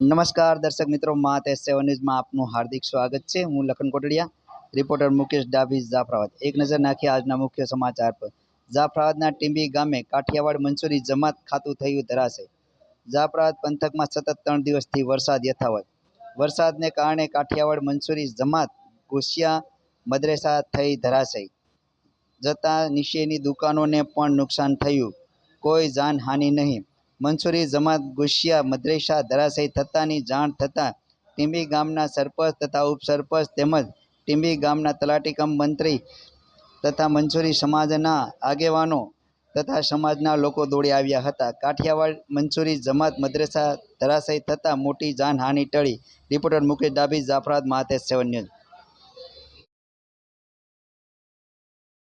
નમસ્કાર દર્શક મિત્રો મા સેવન ન્યૂઝમાં આપનું હાર્દિક સ્વાગત છે. હું લખન કોટડિયા, રિપોર્ટર મુકેશ ડાભી, જાફરાબાદ. એક નજર નાખીએ આજના મુખ્ય સમાચાર પર. જાફરાબાદના ટીંબી ગામે કાઠિયાવાડ મંસૂરી જમાત ખાતું થયું ધરાશે. જાફરાબાદ પંથકમાં સતત ત્રણ દિવસથી વરસાદ યથાવત. વરસાદને કારણે કાઠિયાવાડ મંસૂરી જમાત ઘુસિયા મદ્રેસા થઈ ધરાશય જતા નીચેની દુકાનોને પણ નુકસાન થયું. કોઈ જાનહાનિ નહીં. મંસૂરી, જમાત ગુશિયા મદ્રેસા, ધરાશય થતાની જાણ થતાં ટીંબી ગામના સરપંચ તથા ઉપસરપંચ તેમજ ટીંબી ગામના તલાટીકમ મંત્રી તથા મંસૂરી સમાજના આગેવાનો તથા સમાજના લોકો દોડી આવ્યા હતા. કાઠિયાવાડ મંસૂરી, જમાત, મદ્રેસા, ધરાશય થતાં મોટી જાનહાનિ ટળી. Reporter Mukesh Dabhi જાફરાત Mahatej seven news.